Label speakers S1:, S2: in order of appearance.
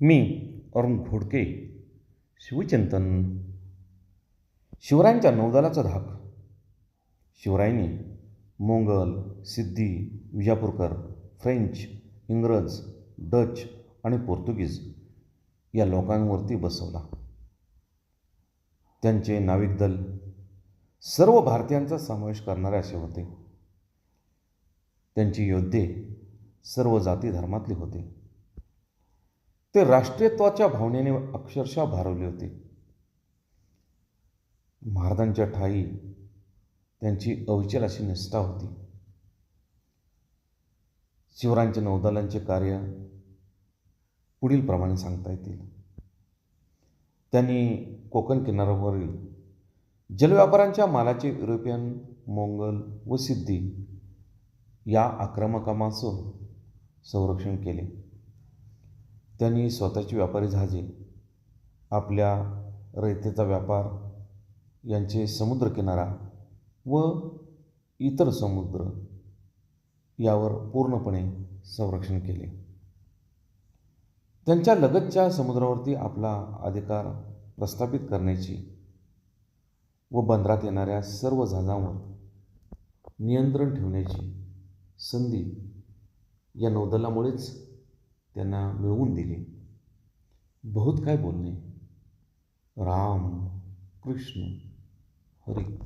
S1: मी अरुण घोडके शिवचिंतन. शिवरायांच्या नौदलाचा धाक. शिवरायांनी मोंगल सिद्धी विजापूरकर फ्रेंच इंग्रज डच आणि पोर्तुगीज या लोकांवरती बसवला. त्यांचे नाविक दल सर्व भारतीयांचा समावेश करणारे असे होते. त्यांची योद्धे सर्व जाती धर्मातले होते. ते राष्ट्रीयत्वाच्या भावनेने अक्षरशः भारवले होते. महाराजांच्या ठाई त्यांची अविचल अशी निष्ठा होती. शिवरायांच्या नौदलांचे कार्य पुढील प्रमाणे सांगता येतील. त्यांनी कोकण किनाऱ्यावरील जलव्यापाऱ्यांच्या मालाचे युरोपियन मोंगल व सिद्धी या आक्रमकामासह संरक्षण केले. त्यांनी स्वतःची व्यापारी जहाजे आपल्या रयतेचा व्यापार यांचे समुद्रकिनारा व इतर समुद्र यावर पूर्णपणे संरक्षण केले. त्यांच्या लगतच्या समुद्रावरती आपला अधिकार प्रस्थापित करण्याची व बंदरात येणाऱ्या सर्व जहाजांवर नियंत्रण ठेवण्याची संधी या नौदलामुळेच त्यांना मिळवून दिली. बहुत काय बोलणे? राम कृष्ण हरी.